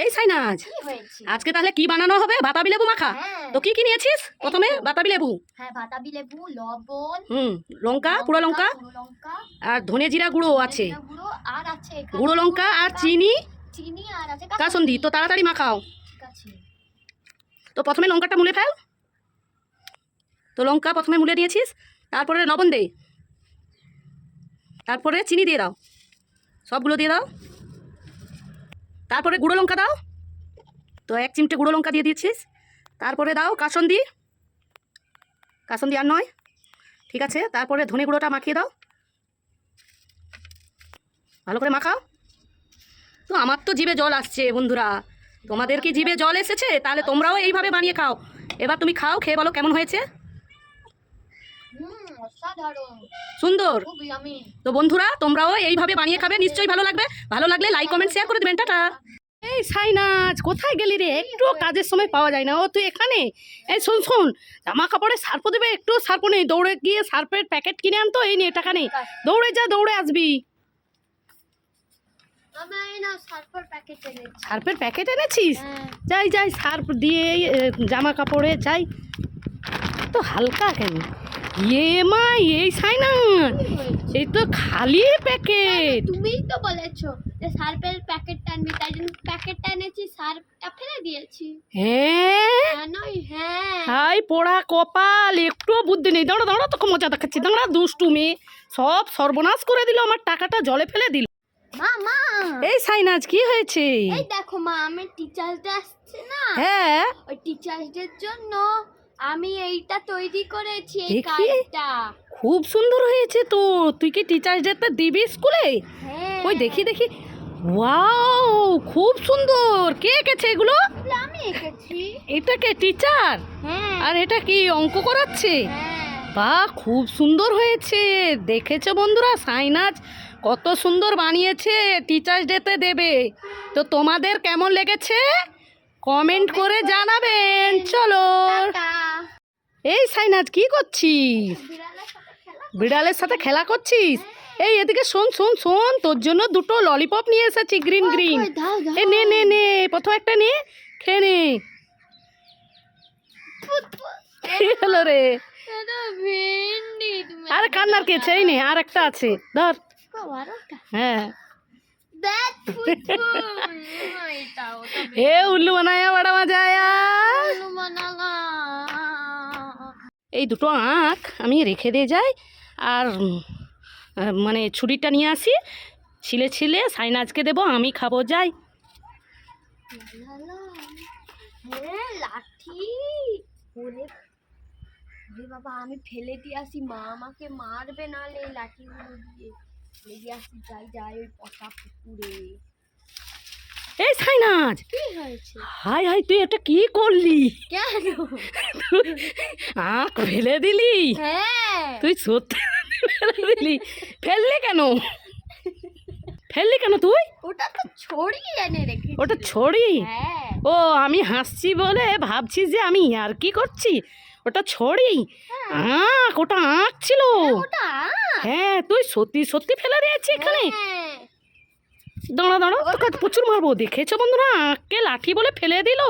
এই সাইনাজ আজকে তাহলে কি বানানো হবে? বাতাবি লেবু মাখা। হ্যাঁ। তো কি কি নিয়েছিস? প্রথমে বাতাবি লেবু। হ্যাঁ বাতাবি লেবু লবণ হুম লঙ্কা পুরো লঙ্কা। আর ধনে জিরা গুঁড়ো আছে। গুঁড়ো আর আছে এখানে। গুঁড়ো লঙ্কা আর চিনি। চিনি আর আছে কাসন্দি। তো তাড়াতাড়ি মাখাও। তো প্রথমে লঙ্কাটা মুলে ফেল। তো লঙ্কা প্রথমে মুলে দিয়েছিস। তারপরে লবণ দে। তারপরে চিনি দিয়ে দাও। সবগুলো দিয়ে দাও। তারপরে গুঁড়ো লঙ্কা দাও। তো এক চিমটে গুঁড়ো লঙ্কা দিয়ে দিয়েছিস তারপরে দাও কাসন্দি। কাসন্দি আর নয়। ঠিক আছে, তারপরে ধনে গুঁড়োটা মাখিয়ে দাও। ভালো করে মাখাও। তো আমার তো জিভে জল আসছে বন্ধুরা। তোমাদের কি জিভে জল এসেছে? তাহলে তোমরাও এইভাবে বানিয়ে খাও। এবার তুমি খাও, খেয়ে বলো কেমন হয়েছে। সুন্দর। তো বন্ধুরা তোমরাও এইভাবে বানিয়ে খাবে নিশ্চয়ই ভালো লাগবে। ভালো লাগলে লাইক কমেন্ট শেয়ার করে দেবেন। টাটা। এই সাইনাজ কোথায় গেলি রে? একটু কাজের সময় পাওয়া যায় না। ও তুই এখানে? এই শোন শোন জামা কাপড়ে সার্প দেবে একটু সার্প নেই দৌড়ে গিয়ে সার্পের প্যাকেট কিনে আনতো এই নিয়ে টাকা নেই দৌড়ে যা দৌড়ে আসবি। সার্পের প্যাকেট এনেছিস। হ্যাঁ। যাই যাই সার্ফ দিয়ে জামা কাপড়ে যাই। তো হালকা কেন? ইয়ে মা এই সাইনা কি হয়েছে? এই তো খালি প্যাকেট। তুমিই তো বলেছ যে সার্ফের প্যাকেটটা আনবি তাই জন্য প্যাকেটটা এনেছি সার্ফটা ফেলে দিয়েছি। হ্যাঁ? নয় হ্যাঁ। হাই পোড়া কপাল একটুও বুদ্ধি নেই। দাঁড়া দাঁড়া তোকে মজা দেখাচ্ছি। দাঁড়া দুষ্টু মেয়ে। সব সর্বনাশ করে দিল আমার টাকাটা জলে ফেলে দিল। মা মা। এই সাইনাজ কি হয়েছে? এই দেখো মা আমার টিচার্স ডে আসছে না। হ্যাঁ? ওই টিচার্স ডের জন্য আমি এইটা তৈরি করেছি এই দেখি। কার্ডটা। খুব সুন্দর হয়েছে তো। তুই কি টিচার্স ডেতে দিবি স্কুলে? হ্যাঁ। ওই দেখি দেখি। ওয়াও খুব সুন্দর। কে এঁকেছে এগুলো? এগুলো আমি এঁকেছি। এটা কে টিচার হ্যাঁ। আর এটা কি অঙ্ক করাচ্ছে? হ্যাঁ। বাহ খুব সুন্দর হয়েছে। দেখেছ বন্ধুরা সাইনাজ? কত সুন্দর বানিয়েছে। টিচার্স ডেতে দেবে। তো তোমাদের কেমন লেগেছে? কমেন্ট করে জানাবেন। চলো। টাটা। এই সাইনাজ কি করছিস? বিড়ালের সাথে খেলা করছিস? এই এদিকে শোন শোন শোন তোর জন্য দুটো ললিপপ নিয়ে এসেছি গ্রিন গ্রিন এ নে নে নে প্রথম একটা নে খেয়ে নে। কি হলো রে। আরে কান্নার কে এই নে আর একটা আছে ধর। হ্যাঁ। এ উল্লু বানায়া এই দুটো আঁখ আমি রেখে দিয়ে যাই আর মানে ছুরিটা নিয়ে আসি। ছিলে ছিলে সাইনাজকে দেবো, আমি খাব, যাই। বাবা, আমি ফেলে দিয়ে আসি, মা আমাকে মারবে নাহলে লাঠিগুলো দিয়ে। ফেলে দিয়ে আসি, যাই যাই, ওই পচা পুকুরে। এই সাইনাজ! হাই হাই তুই এটা কি করলি? আঁখ ফেলে দিলি? হ্যাঁ। তুই সত্যি ফেলে দিলি? ফেললি কেন? ফেললি কেন তুই? ওটা তো ছড়িয়ে এনে রেখে ওটা ছড়ি? হ্যাঁ। ও আমি হাসছি বলে ভাবছি যে আমি আর কি করছি? ওটা ছড়ি? আঁক ওটা আঁক ছিল। হ্যাঁ তুই সত্যি সত্যি ফেলে দিয়েছি এখানে। হ্যাঁ। দাঁড়া দাঁড়া প্রচুর মারবো। দেখেছ বন্ধুরা? কে লাঠি বলে ফেলে দিল।